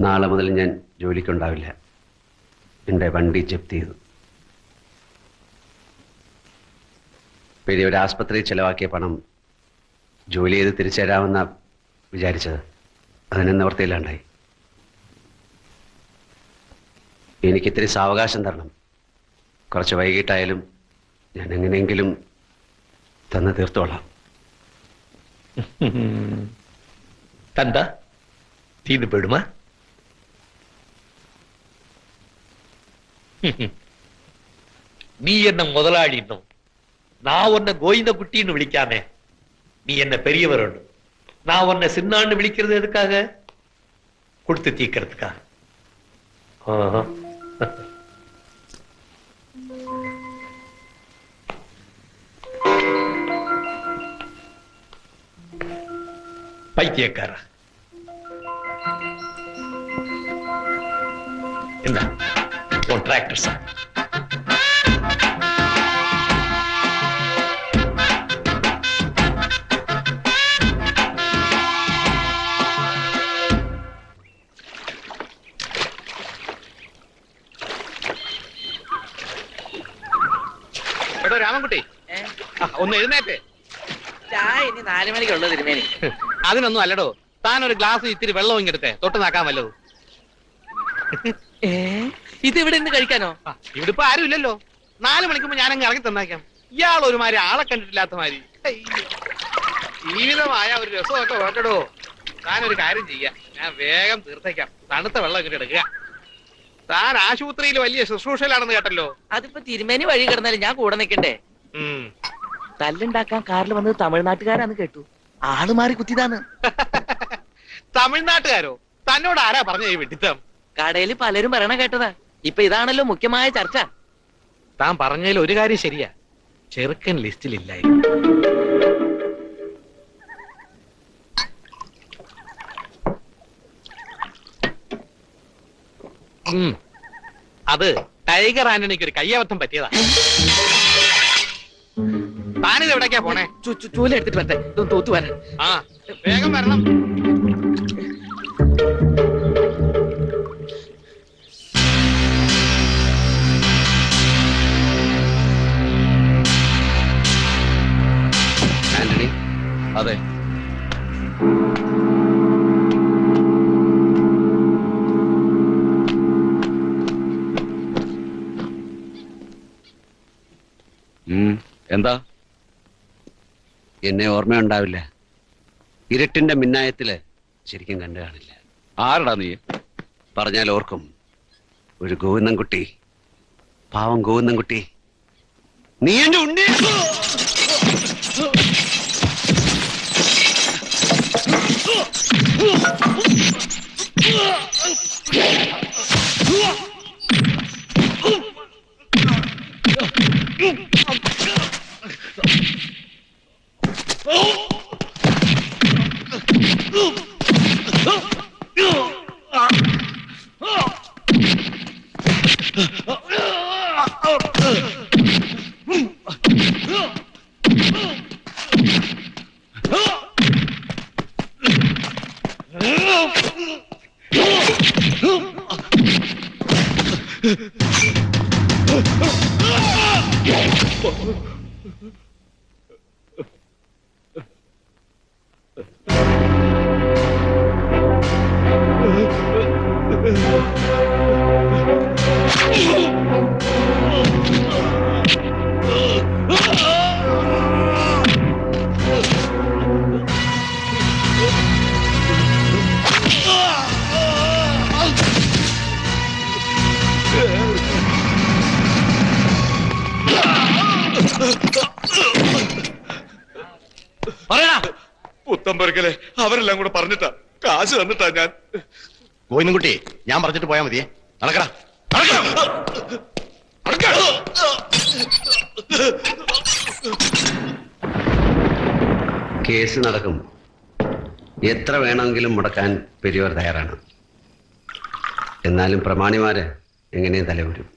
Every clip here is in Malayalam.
നാളെ മുതൽ ഞാൻ ജോലിക്കുണ്ടാവില്ല. എന്റെ വണ്ടി ജപ്തി ചെയ്തു. പിന്നെ ഒരു ആസ്പത്രിയിൽ ചെലവാക്കിയ പണം ജോലി ചെയ്ത് തിരിച്ചു തരാമെന്ന വിചാരിച്ചത് അതിനെ നിവർത്തിയില്ലാണ്ടായി എനിക്കിത്തിരി സാവകാശം തരണം. കുറച്ച് വൈകിട്ടായാലും ഞാൻ എങ്ങനെയെങ്കിലും തന്നു തീർത്തോളാം. തന്ത? തീർന്നു പെടുമാ? நீ என்ன முதலாளின்னும் நான் உன்னை கோவிந்த குட்டின்னு விழிக்காமே நீ என்ன பெரியவர் நான் உன்னை சின்னான்னு விழிக்கிறது எதுக்காக? கொடுத்து தீக்கிறதுக்காக பைத்தியக்காரா. என்ன? കോൺട്രാക്ടർ ഇനി അതിനൊന്നും അല്ലടോ. താനൊരു ഒരു ഗ്ലാസ് ഇത്തിരി വെള്ളം ഇങ്ങെടുത്തേ തൊട്ട് നാക്കാൻ വല്ലതും. ഏ? ഇത് ഇവിടെ നിന്ന് കഴിക്കാനോ? ഇവിടെ ഇപ്പൊ ആരും ഇല്ലല്ലോ. നാല് മണിക്കുമ്പോ ഞാൻ അങ്ങ് ഇറങ്ങി തന്നേക്കാം. ഇയാൾ ഒരുമാതിരി ആളെ കണ്ടിട്ടില്ലാത്ത മാതിരി. ജീവിതമായ ഒരു രസമൊക്കെ വേണ്ടടോ. താനൊരു കാര്യം ചെയ്യാം. ഞാൻ വേഗം തീർത്തേക്കാം. തണുത്ത വെള്ളം ഇങ്ങനെ എടുക്കുക. താൻ ആശുപത്രിയിൽ വലിയ ശുശ്രൂഷയിലാണെന്ന് കേട്ടല്ലോ. അതിപ്പോ തിരുമേനി വഴി കിടന്നാലും ഞാൻ കൂടെ നിൽക്കണ്ടേ ഉം. തല്ലുണ്ടാക്കാൻ കാറിൽ വന്നത് തമിഴ്നാട്ടുകാരാന്ന് കേട്ടു. ആൾ മാറി കുത്തിതാന്ന് തമിഴ്നാട്ടുകാരോ? തന്നോട് ആരാ പറഞ്ഞ ഈ വെട്ടിത്തം കടയിൽ പലരും പറയണ കേട്ടതാ. ഇപ്പൊ ഇതാണല്ലോ മുഖ്യമായ ചർച്ച. താൻ പറഞ്ഞതിൽ ഒരു കാര്യം ശരിയാ. ചെറുക്കൻ ലിസ്റ്റിലില്ലായിരുന്നു. അത് ടൈഗർ ആന്റണിക്ക് ഒരു കയ്യബദ്ധം പറ്റിയതാ. താനിത് എവിടേക്കാ പോണേ? ചു- ചു- ചൂല എടുത്തിട്ട് വരട്ടെ. ഇതൊന്ന് തൂത്തു വരാൻ ആ വേഗം വരണം. എന്നെ ഓർമ്മയുണ്ടാവില്ല. ഇരുട്ടിന്റെ മിന്നായത്തിൽ ശരിക്കും കണ്ടു കാണില്ല. ആരടാ നീ? പറഞ്ഞാൽ ഓർക്കും. ഒരു ഗോവിന്ദൻകുട്ടി. പാവം ഗോവിന്ദൻകുട്ടി. നീ എന്റെ ഉണ്ണി പറയണ പുത്തമ്പരക്കലെ അവരെല്ലാം കൂടെ പറഞ്ഞിട്ടാ. കാശ് തന്നിട്ടാ ഞാൻ. ഗോവിന്ദൻകുട്ടി ഞാൻ പറഞ്ഞിട്ട് പോയാ മതിയേ. നടക്കടാ. കേസ് നടക്കും. എത്ര വേണമെങ്കിലും മുടക്കാൻ പെരിയവർ തയ്യാറാണ്. എന്നാലും പ്രമാണിമാര് എങ്ങനെയും തലവരും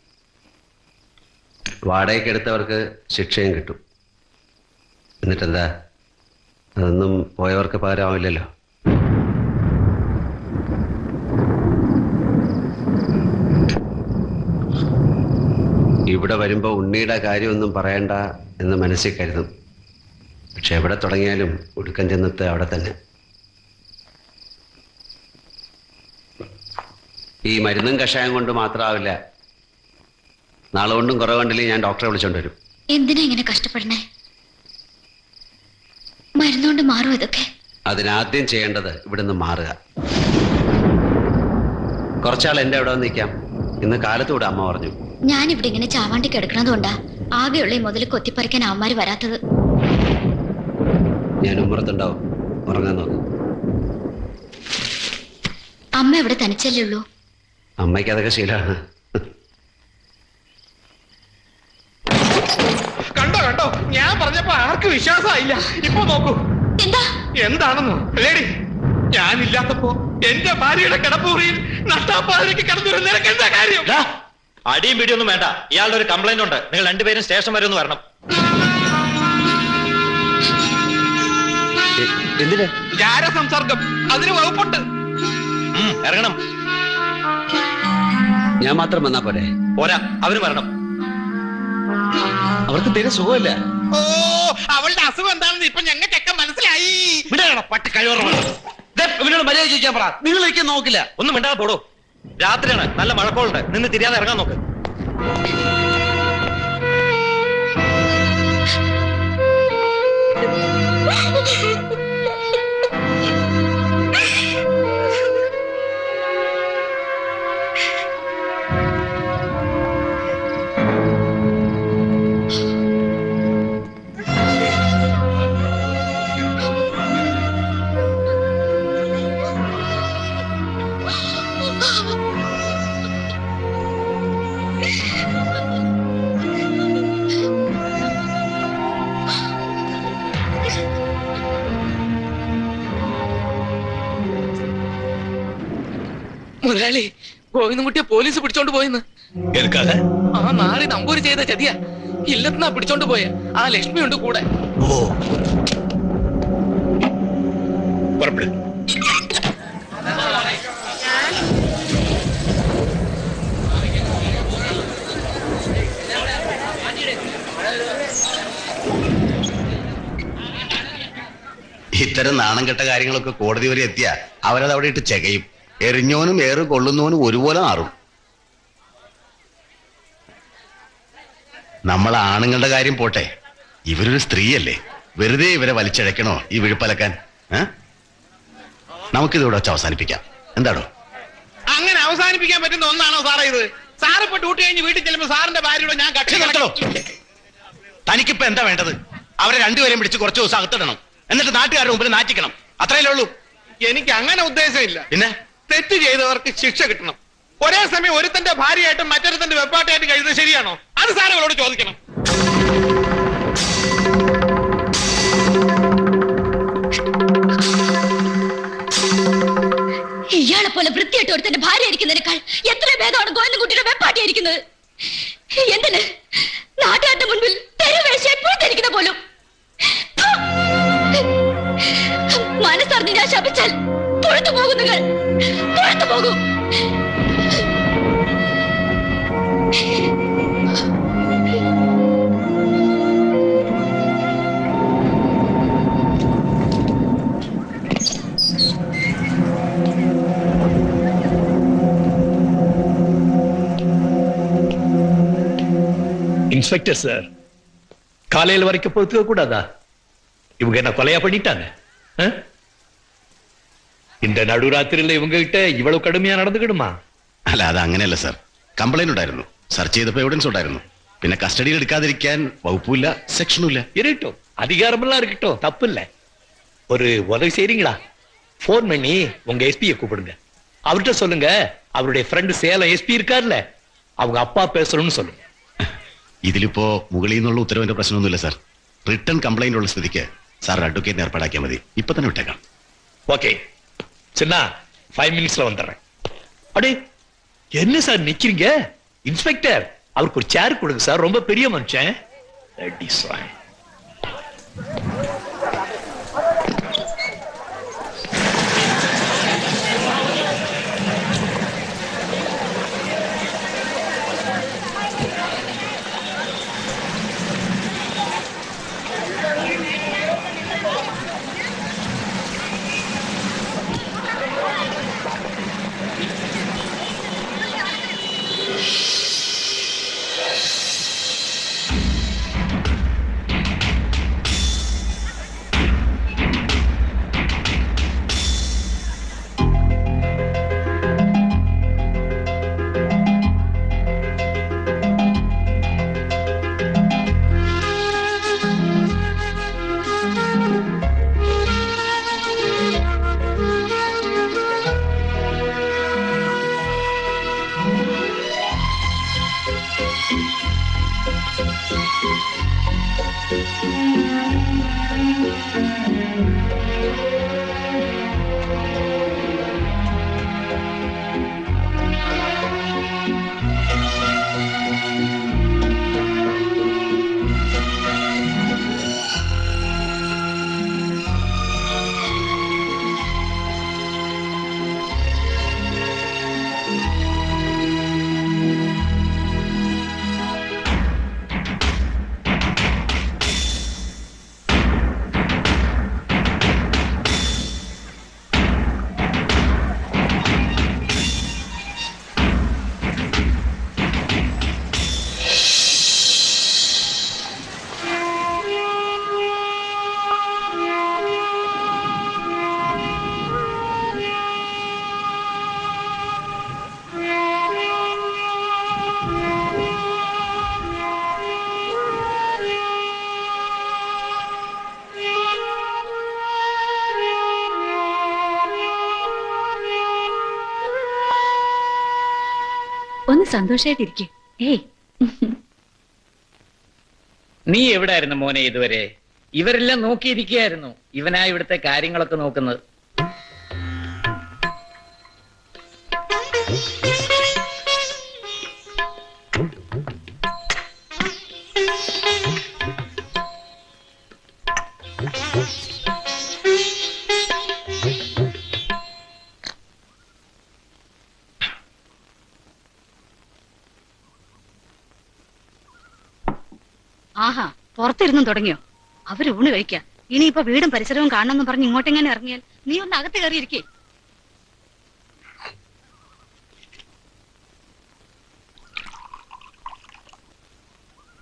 വാടകയ്ക്കെടുത്തവർക്ക് ശിക്ഷയും കിട്ടും. എന്നിട്ടെന്താ? അതൊന്നും പോയവർക്ക് പകരാവില്ലല്ലോ ഇവിടെ വരുമ്പോൾ ഉണ്ണിയുടെ കാര്യമൊന്നും പറയണ്ട എന്ന് മനസ്സിൽ കരുതും. പക്ഷെ എവിടെ തുടങ്ങിയാലും ഒടുക്കം ചെന്നത്ത് അവിടെ തന്നെ. ഈ മരുന്നും കഷായം കൊണ്ട് മാത്രമാവില്ല നാളെ കൊണ്ടും കുറവുണ്ടെങ്കിൽ ഞാൻ ഡോക്ടറെ വിളിച്ചോണ്ട് വരും. എന്തിനാ ഇങ്ങനെ കഷ്ടപ്പെടണേ? മരുന്നുകൊണ്ട് മാറും ഇതൊക്കെ അതിനാദ്യം ചെയ്യേണ്ടത് ഇവിടുന്ന് മാറുക. കുറച്ചാൾ എന്റെ അവിടെ നിൽക്കാം. ഇന്ന് കാലത്തൂടെ അമ്മ പറഞ്ഞു. ഞാൻ ഇവിടെ ഇങ്ങനെ ചാവാണ്ടി കിടക്കണതുകൊണ്ടാ ആകെയുള്ള ഈ മുതൽ കൊത്തിപ്പറിക്കാൻ അമ്മമാർ വരാത്തത്. ഞാൻ ഉമ്മറത്തുണ്ടാവും. ഉറങ്ങാൻ നോക്കും. അമ്മ ഇവിടെ തനിച്ചല്ലേ ഉള്ളൂ? അമ്മയ്ക്ക് അതൊക്കെ ശീലമാണ്. കണ്ടോ കണ്ടോ? ഞാൻ പറഞ്ഞപ്പോ ആർക്കും വിശ്വാസമായില്ല. ഇപ്പൊ നോക്കൂ. എന്താണെന്നോ? ലേഡി ഞാനില്ലാത്തപ്പോ എന്റെ ഭാര്യയുടെ കിടപ്പുറിയിൽ നഷ്ടാപ്പാതിലേക്ക് കിടന്നു നിനക്ക് എന്താ കാര്യം? അടിയും പിടിയൊന്നും വേണ്ട. ഇയാളുടെ ഒരു കംപ്ലൈന്റ് ഉണ്ട്. നിങ്ങൾ രണ്ടുപേരും സ്റ്റേഷൻ വരെ ഒന്ന് വരണം. എ- എന്തിന്? ജാര സംസർഗം? അതിന് വകുപ്പുണ്ട്. ഇറങ്ങണം. ഞാൻ മാത്രം വന്നാ പോരെ? പോരാ അവർ വരണം. അവർക്ക് തീരെ സുഖമില്ല. ഓ അവളുടെ അസുഖം എന്താണെന്ന് ഇപ്പൊ ഞങ്ങൾക്കൊക്കെ മനസ്സിലായി. പട്ടി കഴിവറ ഇവനോട് മര്യാദ ചോദിക്കാൻ പറ. നിങ്ങൾ എനിക്ക് നോക്കില്ല. ഒന്നും മിണ്ടാതെ പോടോ. രാത്രിയാണ്. നല്ല മഴക്കോളുണ്ട്. നിന്ന് തിരിയാതെ ഇറങ്ങാൻ നോക്ക്. ഗോവിന്ദൻകുട്ടിയെ പോലീസ് പിടിച്ചോണ്ട് പോയെന്ന്. കേൾക്കാതെ ആ നാളെ നമ്പൂരി ചെയ്ത ചതിയ. ഇല്ലത്തിനാ പിടിച്ചോണ്ട് പോയെ. ആ ലക്ഷ്മി ഉണ്ട് കൂടെ. ഓ. ഇത്തരം നാണം കെട്ട കാര്യങ്ങളൊക്കെ കോടതി വരെ എത്തിയ അവരത് അവിടെ ഇട്ട് ചെകയും. എറിഞ്ഞോനും ഏറ് കൊള്ളുന്നവനും ഒരുപോലെ മാറും. നമ്മൾ ആണുങ്ങളുടെ കാര്യം പോട്ടെ. ഇവരൊരു സ്ത്രീയല്ലേ. വെറുതെ ഇവരെ വലിച്ചഴക്കണോ ഈ വിഴുപ്പലക്കാൻ? നമുക്കിതോടെ വെച്ച് അവസാനിപ്പിക്കാം. എന്താണോ അങ്ങനെ അവസാനിപ്പിക്കാൻ പറ്റുന്ന ഒന്നാണോ സാറേ ഇത്? സാറ് ഇപ്പൊ ഡ്യൂട്ടി കഴിഞ്ഞ് വീട്ടിൽ ചെല്ലുമ്പോ സാറിന്റെ ഭാര്യയോട് ഞാൻ കക്ഷി നടക്കണോ തനിക്കിപ്പോ എന്താ വേണ്ടത്? അവരെ രണ്ടുപേരെയും പിടിച്ച് കുറച്ച് ദിവസം അകത്തിടണം. എന്നിട്ട് നാട്ടുകാരുടെ മുമ്പിൽ നാറ്റിക്കണം. അത്രയല്ലേ ഉള്ളൂ. എനിക്ക് അങ്ങനെ ഉദ്ദേശമില്ല. പിന്നെ? തെറ്റ് ചെയ്തവർക്ക് ശിക്ഷ കിട്ടണം. ഒരേ സമയം ഒരുത്തന്റെ ഭാര്യയായിട്ടും മറ്റൊരുത്തന്റെ വെപ്പാട്ടായിട്ടും കഴിയുന്നത് ശരിയാണോ? അത് സാറ് ചോദിക്കണം. ഇയാളെ പോലെ വൃത്തിയായിട്ട് ഒരുത്തന്റെ ഭാര്യ ഇരിക്കുന്നതിനേക്കാൾ എത്ര ഭേദമാണ് ഗോവിന്ദൻകുട്ടിയുടെ വെപ്പാട്ടിയായിരിക്കുന്നത് എന്തിന്? നാട്ടുകാരുടെ മുൻപിൽ இன்ஸ்பெக்டர் சார் காலையில் வரைக்கும் பொறுத்துக்க கூடாதா இவங்க என்ன கொலையா பண்ணிட்டாங்க ஆ? இந்த நடுராத்திரியில இவங்க கிட்ட இவ்வளவு கடுமையா நடந்துக்கிடுமா അല്ല അത് അങ്ങനെയല്ല സാർ കംപ്ലൈന്റ് ഉണ്ടായിരുന്നു സെർച്ച് ചെയ്തപ്പോ എവിഡൻസ് ഉണ്ടായിരുന്നു പിന്നെ കസ്റ്റഡിയിൽ എടുക്കാതിരിക്കാൻ വകുപ്പില്ല സെക്ഷനും ഇല്ല இருக்கட்டும் அதிகாரமெல்லாம் இருக்கட்டும் தப்பு இல்ல ஒரு உதவி செய்றீங்களா ஃபோன் பண்ணி உங்க எஸ்பியை கூப்பிடுங்க அவர்கிட்ட சொல்லுங்க அவருடைய ஃப்ரெண்டு சேலம் எஸ்பி இருக்கார்ல அவங்க அப்பா பேசணும்னு சொல்லுங்க ഇതിലിപ്പോ മുകളിൽ നിന്നുള്ള ഉത്തരവിന്റെ പ്രശ്നമൊന്നുമില്ല സാർ റിട്ടേൺ കംപ്ലൈന്റ് ഉള്ള സ്ഥിതിക്ക് സാർ അഡ്വക്കേറ്റിനെ ഏർപ്പാടാക്കിയാൽ മതി ഇപ്പൊ തന്നെ വിട്ടേക്കാം ஓகே சின்னா ஃபைவ் மினிட்ஸ்ல வந்துடுறேன் அடே என்ன சார் நிக்கிறீங்க இன்ஸ்பெக்டர் அவருக்கு ஒரு சேர் கொடுங்க சார் ரொம்ப பெரிய மனுஷன் സന്തോഷായിട്ടിരിക്കെ. ഏയ്. നീ എവിടായിരുന്നു മോനെ ഇതുവരെ? ഇവരെല്ലാം നോക്കിയിരിക്കുകയായിരുന്നു. ഇവനാ ഇവിടുത്തെ കാര്യങ്ങളൊക്കെ നോക്കുന്നത്. പുറത്തിരുന്നും തുടങ്ങിയോ? അവർ ഊണ് കഴിക്ക. ഇനിയിപ്പോ വീടും പരിസരവും കാണണമെന്ന് പറഞ്ഞ് ഇങ്ങോട്ടെങ്ങനെ ഇറങ്ങിയാൽ? നീ ഒന്ന് അകത്ത് കയറിയിരിക്കേ.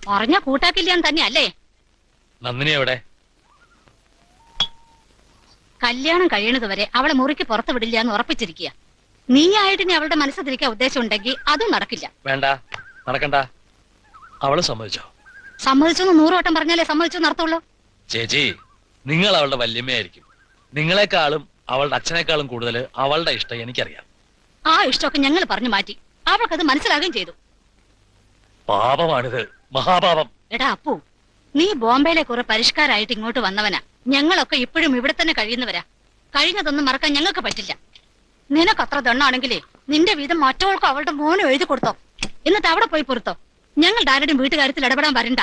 പറഞ്ഞ കൂട്ടാക്കില്ല തന്നെ അല്ലേ? നന്ദിനി എവിടെ? കല്യാണം കഴിയണത് വരെ അവളെ മുറിക്ക് പുറത്ത് വിടില്ല എന്ന് ഉറപ്പിച്ചിരിക്കുക. നീ ആയിട്ട് ഇനി അവളുടെ മനസ്സിൽ തിരിക്കാൻ ഉദ്ദേശം ഉണ്ടെങ്കിൽ അതും നടക്കില്ല. വേണ്ട നടക്കണ്ട. അവൾ സമ്മതിച്ചോ? സമ്മതിച്ചെന്ന് നൂറുവട്ടം പറഞ്ഞാലേ സമ്മതിച്ചു നടത്തുള്ളൂ. ചേച്ചി നിങ്ങൾ അവളുടെ വല്യമ്മയായിരിക്കും. നിങ്ങളെക്കാളും അവളുടെ അച്ഛനേക്കാളും കൂടുതൽ അവളുടെ ഇഷ്ടം എനിക്കറിയാം. ആ ഇഷ്ടമൊക്കെ ഞങ്ങൾ പറഞ്ഞു മാറ്റി. അവൾക്കത് മനസ്സിലാകുകയും ചെയ്തു. പാപമാണിത്. മഹാപാപം. എടാ അപ്പു നീ ബോംബെയിലെ കുറെ പരിഷ്കാരായിട്ട് ഇങ്ങോട്ട് വന്നവനാ. ഞങ്ങളൊക്കെ ഇപ്പോഴും ഇവിടെ തന്നെ കഴിയുന്നവരാ. കഴിഞ്ഞതൊന്നും മറക്കാൻ ഞങ്ങൾക്ക് പറ്റില്ല. നിനക്കത്ര ദണ്ണാണെങ്കിലേ നിന്റെ വീതം മറ്റവൾക്കും അവളുടെ മോനും എഴുതി കൊടുത്തോ. എന്നിട്ട് അവിടെ പോയി പൊറുത്തോ. ഞങ്ങളുടെ ആരുടെയും വീട്ടുകാര്യത്തിൽ ഇടപെടാൻ വരണ്ട.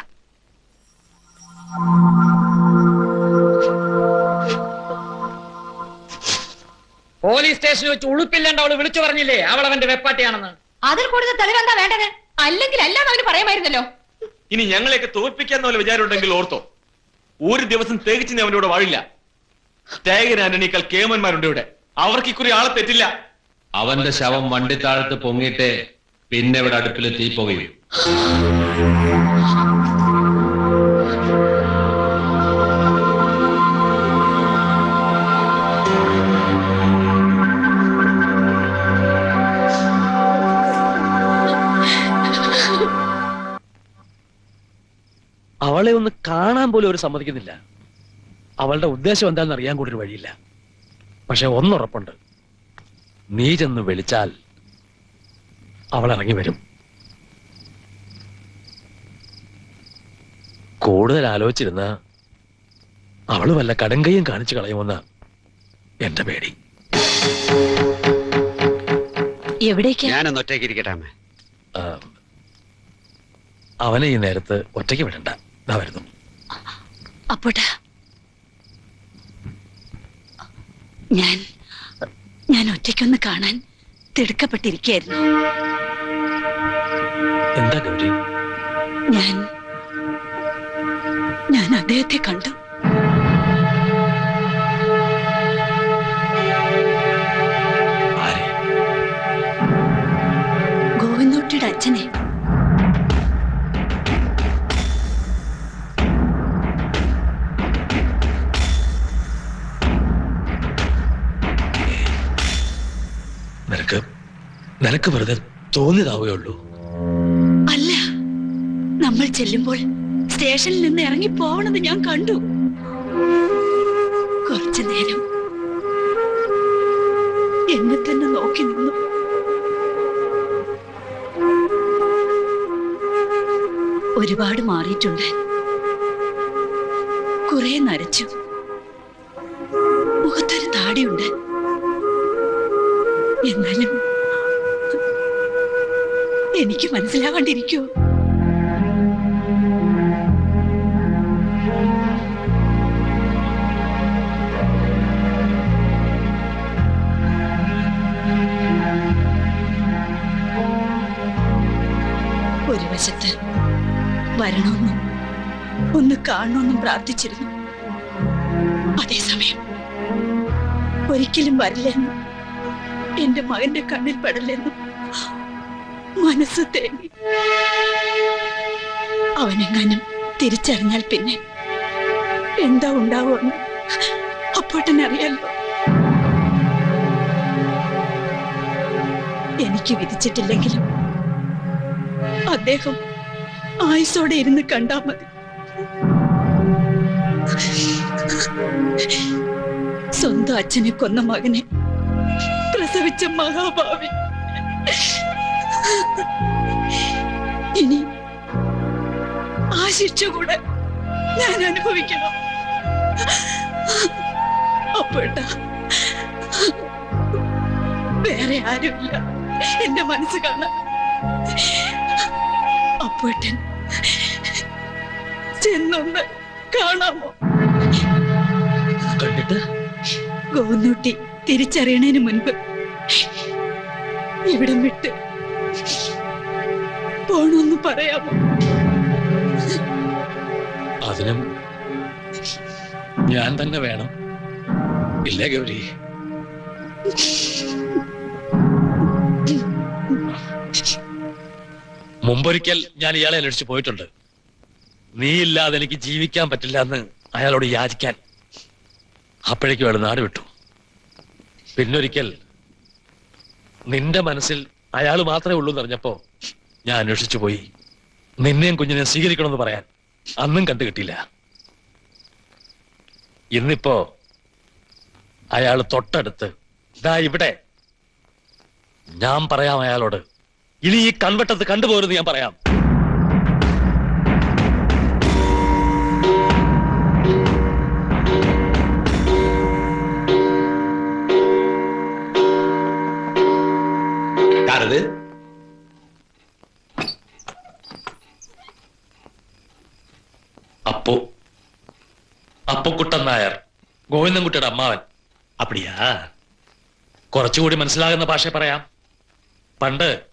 പോലീസ് സ്റ്റേഷനിൽ വെച്ച് ഉളുപ്പില്ലാണ്ട് അവൾ വിളിച്ചു പറഞ്ഞില്ലേ? അവൾ അവന്റെ വെപ്പാട്ടിയാണെന്ന്. അതിൽ കൂടുതൽ തെളിവെന്താ വേണ്ടത്? അല്ലെങ്കിൽ എല്ലാം അവന് പറയാമായിരുന്നല്ലോ. ഇനി ഞങ്ങളെയൊക്കെ തോൽപ്പിക്കാന്ന് പോലെ വിചാരമുണ്ടെങ്കിൽ ഓർത്തോ. ഒരു ദിവസം തേകിച്ച് നീ അവന്റെ കൂടെ വാഴില്ല. ടൈഗർ കേമന്മാരുണ്ട് ഇവിടെ. അവർക്ക് ഇക്കുറി ആളെ തെറ്റില്ല. അവന്റെ ശവം വണ്ടിത്താഴത്ത് പൊങ്ങിയിട്ട് പിന്നെ ഇവിടെ അടുപ്പിൽ തീ പുകയും. അവളെ ഒന്ന് കാണാൻ പോലും അവർ സമ്മതിക്കുന്നില്ല. അവളുടെ ഉദ്ദേശം എന്താണെന്ന് അറിയാൻ കൂടി ഒരു വഴിയില്ല. പക്ഷെ ഒന്നുറപ്പുണ്ട്. നീ ചെന്ന് വിളിച്ചാൽ അവൾ ഇറങ്ങി വരും. കൂടുതൽ ആലോചിച്ചിരുന്ന അവൾ വല്ല കടങ്കയും കാണിച്ചു കളയുമെന്ന എന്റെ പേടി. എവിടേക്കാ? ഞാനൊന്ന് ഒറ്റയ്ക്ക് ഇരിക്കട്ടെ അമ്മേ. ആ, അവനെ ഈ നേരത്ത് ഒറ്റയ്ക്ക് വിടണ്ട. ഇതാ വരുന്നു. അപ്പോട്ടാ. ഞാൻ ഞാൻ ഒറ്റയ്ക്കൊന്ന് കാണാൻ തിടുക്കപ്പെട്ടിരിക്കുകയായിരുന്നു. എന്താ ഗൗരി? ഞാൻ ഞാൻ അദ്ദേഹത്തെ കണ്ടു. ഗോവിന്ദോട്ടിയുടെ അച്ഛനെ. നിനക്ക് നിനക്ക് വെറുതെ തോന്നിയതാവേ ഉള്ളൂ അല്ല നമ്മൾ ചെല്ലുമ്പോൾ സ്റ്റേഷനിൽ നിന്ന് ഇറങ്ങി പോവണത് ഞാൻ കണ്ടു. കുറച്ചു നേരം എന്നെ തന്നെ നോക്കി നിന്നു. ഒരുപാട് മാറിയിട്ടുണ്ട്. കുറെ നരച്ചു. മുഖത്തൊരു താടിയുണ്ട്. എന്നാലും എനിക്ക് മനസ്സിലാവാണ്ടിരിക്കോ വരണമെന്നും ഒന്ന് കാണണമെന്നും പ്രാർത്ഥിച്ചിരുന്നു. അതേസമയം ഒരിക്കലും വരില്ലെന്നും എന്റെ മകന്റെ കണ്ണിൽ പെടലെന്നും മനസ്സ് തേങ്ങി. അവനെങ്ങാനും തിരിച്ചറിഞ്ഞാൽ പിന്നെ എന്താ ഉണ്ടാവുമെന്ന് അപ്പോട്ടനറിയാലോ. എനിക്ക് വിധിച്ചിട്ടില്ലെങ്കിലും അദ്ദേഹം ആയുസോടെ ഇരുന്ന് കണ്ടാ മതി. സ്വന്തം അച്ഛനെ കൊന്ന മകനെ പ്രസവിച്ച മഹാഭാവി. ഇനി ആ ശിക്ഷ കൂടെ ഞാൻ അനുഭവിക്കണം. അപ്പോട്ട വേറെ ആരുമില്ല. എന്റെ മനസ്സ് കാണാൻ അപ്പോട്ടൻ ചെന്നൊന്ന് കാണാമോ? കണ്ടിട്ട്? ഗോന്നൂട്ടി തിരിച്ചറിയണതിന് മുൻപ്. ഇവിടം വിട്ട് പോണോന്ന് പറയാമോ? അതിനും ഞാൻ തന്നെ വേണം. ഇല്ല ഗൗരി? മുമ്പൊരിക്കൽ ഞാൻ ഇയാളെ അന്വേഷിച്ച് പോയിട്ടുണ്ട്. നീ ഇല്ലാതെ എനിക്ക് ജീവിക്കാൻ പറ്റില്ല എന്ന് അയാളോട് യാചിക്കാൻ അപ്പോഴേക്കും അയാൾ നാട് വിട്ടു. പിന്നൊരിക്കൽ നിന്റെ മനസ്സിൽ അയാൾ മാത്രമേ ഉള്ളൂ എന്ന് എന്നറിഞ്ഞപ്പോ ഞാൻ അന്വേഷിച്ചു പോയി. നിന്നെയും കുഞ്ഞിനെ സ്വീകരിക്കണമെന്ന് പറയാൻ അന്നും കണ്ടു കിട്ടിയില്ല. ഇന്നിപ്പോ അയാൾ തൊട്ടടുത്ത് ഇതാ ഇവിടെ. ഞാൻ പറയാം അയാളോട് ഇനി ഈ കൺവെട്ടത്ത് കണ്ടുപോരുന്ന് ഞാൻ പറയാം. അപ്പു. അപ്പുക്കുട്ടൻ നായർ. ഗോവിന്ദൻകുട്ടിയുടെ അമ്മാവൻ. അപ്പടിയാ? കുറച്ചുകൂടി മനസ്സിലാകുന്ന ഭാഷ പറയാം. പണ്ട്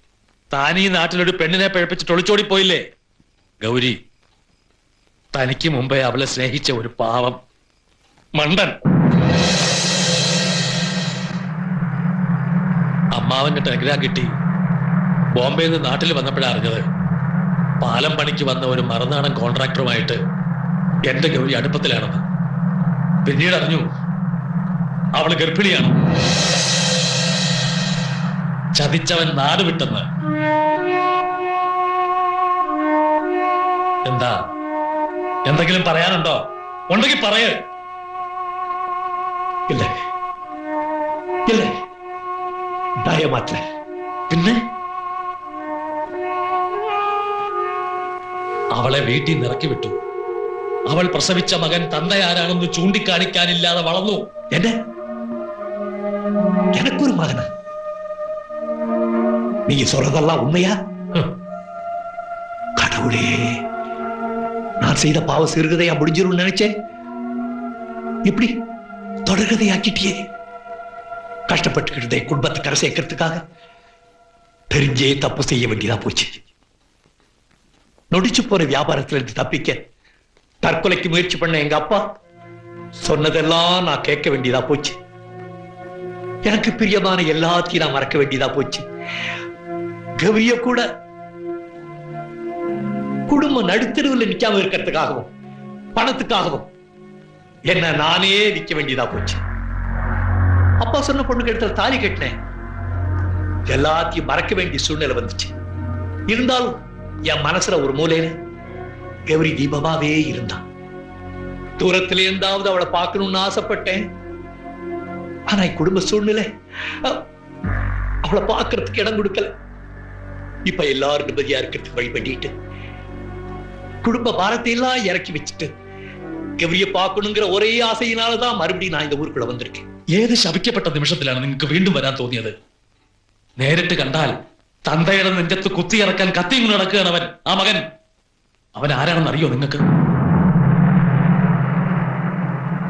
താൻ ഈ നാട്ടിലൊരു പെണ്ണിനെ പഴപ്പിച്ചിട്ട് ഒളിച്ചോടി പോയില്ലേ ഗൗരി തനിക്ക് മുമ്പേ അവളെ സ്നേഹിച്ച ഒരു പാവം മണ്ടൻ. അമ്മാവന്റെ ടെലഗ്രാം കിട്ടി. ബോംബെയിൽ നിന്ന് നാട്ടിൽ വന്നപ്പോഴാണ് അറിഞ്ഞത്. പാലം പണിക്ക് വന്ന ഒരു മറുനാടൻ കോൺട്രാക്ടറുമായിട്ട് എന്റെ ഗൗരി അടുപ്പത്തിലാണെന്ന്. പിന്നീട് അറിഞ്ഞു അവൾ ഗർഭിണിയാണ്. ചതിച്ചവൻ നാട് വിട്ടെന്ന്. എന്താ? എന്തെങ്കിലും പറയാനുണ്ടോ? ഉണ്ടെങ്കിൽ പറയേ. ഇല്ലേ? ഇല്ലേ? ഭയമാറ്റ പിന്നെ? അവളെ വീട്ടിൽ നിറക്കി വിട്ടു. അവൾ പ്രസവിച്ച മകൻ തന്തയാരാണെന്ന് ചൂണ്ടിക്കാണിക്കാനില്ലാതെ വളർന്നു എന്നെ എനക്കൊരു മകന நீங்க சொல்றதெல்லாம் உண்மையா ஹம். கடவுளே நான் செய்த பாவ சிறுகதையா முடிஞ்சிரும் நினைச்சேன் இப்படி தொடர்கதையாக்கிட்டியே கஷ்டப்பட்டுக்கிட்டதே குடும்பத்தை கரை சேர்க்கறதுக்காக தெரிஞ்சே தப்பு செய்ய வேண்டியதா போச்சு நொடிச்சு போற வியாபாரத்துல இருந்து தப்பிக்க தற்கொலைக்கு முயற்சி பண்ண எங்க அப்பா சொன்னதெல்லாம் நான் கேட்க வேண்டியதா போச்சு. எனக்கு பிரியமான எல்லாத்தையும் நான் மறக்க வேண்டியதா போச்சு. கவிய கூட குடும்பம் நடுத்தருவில் நிக்காம இருக்கிறதுக்காகவும் பணத்துக்காகவும் என்ன நானே நிக்க வேண்டியதா போச்சு. அப்பா சொன்ன பொண்ணுக்கு இடத்துல தாலி கட்டினேன். எல்லாத்தையும் மறக்க வேண்டிய சூழ்நிலை வந்துச்சு. இருந்தாலும் என் மனசுல ஒரு மூலையில கௌரி தீபமாவே இருந்தான் தூரத்துல இருந்தாவது அவளை பார்க்கணும்னு ஆசைப்பட்டேன் ஆனா என் குடும்ப சூழ்நிலை அ- அவளை பார்க்கறதுக்கு இடம் கொடுக்கல இப்ப எல்லாரும் நிம்மதியா இருக்கிறதுக்கு வழி பண்ணிட்டு குடும்ப பாரத்தை எல்லாம் இறக்கி வச்சுட்டு கௌரிய பார்க்கணுங்கிற ஒரே ஆசையினாலதான் மறுபடியும் நான் இந்த ஊருக்குள்ள வந்திருக்கேன் ഏത് ശപിക്കപ്പെട്ട നിമിഷത്തിലാണ് നിങ്ങൾക്ക് വീണ്ടും വരാൻ തോന്നിയത് നേരിട്ട് കണ്ടാൽ തന്തയുടെ നെഞ്ചത്ത് കുത്തിയിറക്കാൻ കത്തിയും നടക്കുകയാണ് അവൻ ആ മകൻ അവൻ ആരാണെന്ന് അറിയോ നിങ്ങൾക്ക്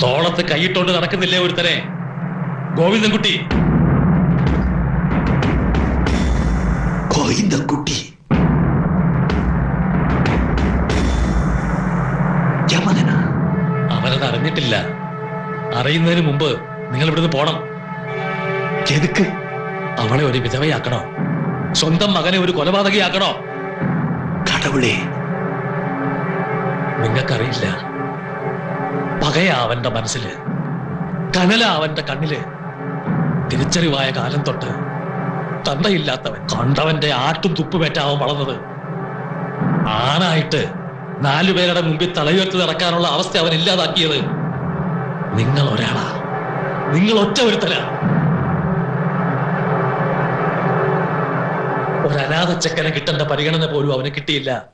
തോളത്ത് കൈയിട്ടോണ്ട് നടക്കുന്നില്ലേ ഒരുത്തനെ? ഗോവിന്ദൻകുട്ടി. ഗോവിന്ദൻകുട്ടി. അവനത് അറിഞ്ഞിട്ടില്ല. അറിയുന്നതിന് മുമ്പ് നിങ്ങൾ ഇവിടുന്ന് പോണം. ചെതുക്ക് അവളെ ഒരു വിധവയാക്കണോ? സ്വന്തം മകനെ ഒരു കൊലപാതകയാക്കണോ? കടവിളേ നിങ്ങൾക്കറിയില്ല. പകയാ അവന്റെ മനസ്സിൽ കനല അവന്റെ കണ്ണിൽ തിരിച്ചറിവായ കാലം തൊട്ട് തന്തയില്ലാത്തവൻ കണ്ടവന്റെ ആട്ടും തുപ്പുമേറ്റാവൻ വളർന്നത്. ആണായിട്ട് നാലുപേരുടെ മുമ്പിൽ തലയുയർത്തി നടക്കാനുള്ള അവസ്ഥ അവൻ ഇല്ലാതാക്കിയത് നിങ്ങൾ ഒരാളാ. നിങ്ങൾ ഒറ്റ ഒരുത്തരാ ഒരനാഥ ചെക്കനെ കിട്ടേണ്ട പരിഗണന പോലും അവന് കിട്ടിയില്ല.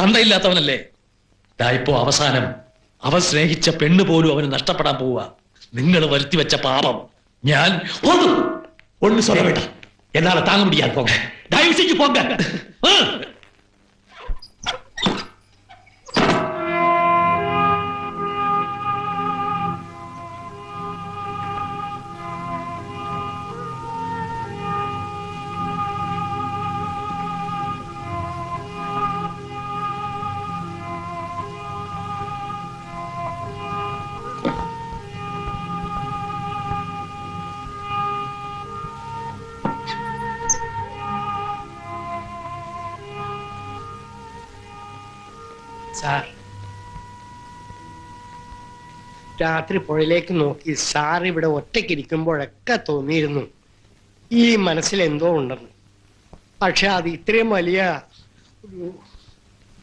തന്തയില്ലാത്തവനല്ലേ? ദാ ഇതായിപ്പോ അവസാനം. അവൻ സ്നേഹിച്ച പെണ്ണ് പോലും അവന് നഷ്ടപ്പെടാൻ പോവുക. നിങ്ങൾ വരുത്തി വെച്ച പാപം ഞാൻ ഒന്ന് ഒന്ന് സ്വലവേണ്ട എന്നാണ് താങ്ങ മുടിയാൽ പോങ്ക ദയവ് പോങ്ക സാർ. രാത്രി പുഴയിലേക്ക് നോക്കി സാർ ഇവിടെ ഒറ്റയ്ക്ക് ഇരിക്കുമ്പോഴൊക്കെ തോന്നിയിരുന്നു. ഈ മനസ്സിൽ എന്തോ ഉണ്ടെന്ന്. പക്ഷെ അത് ഇത്രയും വലിയ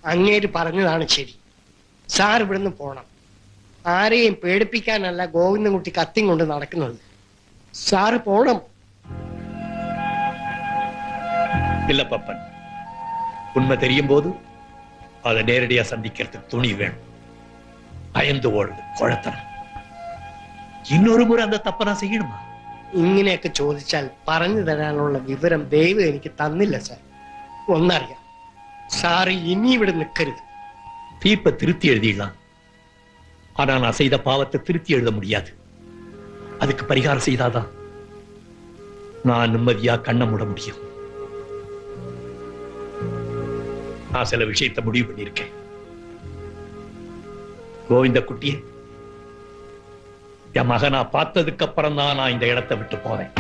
അങ്ങേര് പറഞ്ഞതാണ് ശരി. സാർ ഇവിടുന്ന് പോണം. ആരെയും പേടിപ്പിക്കാനല്ല ഗോവിന്ദൻകുട്ടി കത്തി കൊണ്ട് നടക്കുന്നത്. സാറ് പോണം. ഇല്ല പപ്പൻ. ഉണ്മ തെരിയും പോതും. அதை நேரடியா சந்திக்கிறதுக்கு துணி வேணும் பயந்து ஓடுது குழத்தனம் இன்னொரு முறை அந்த தப்ப நான் செய்யணுமா ഇങ്ങനെയൊക്കെ ചോദിച്ചാൽ പറഞ്ഞു തരാനുള്ള വിവരം ദൈവം എനിക്ക് തന്നില്ല സാർ ഒന്നറിയാം സാറ് ഇനി ഇവിടെ നിൽക്കരുത് தீர்ப்பை திருத்தி எழுதிடலாம் ஆனா நான் செய்த பாவத்தை திருத்தி எழுத முடியாது அதுக்கு பரிகாரம் செய்தாதான் நான் நிம்மதியா கண்ணை மூட முடியும் நான் சில விஷயத்தை முடிவு பண்ணியிருக்கேன். கோவிந்த குட்டியை என் மகனா பார்த்ததுக்கு அப்புறம் தான் நான் இந்த இடத்தை விட்டு போறேன்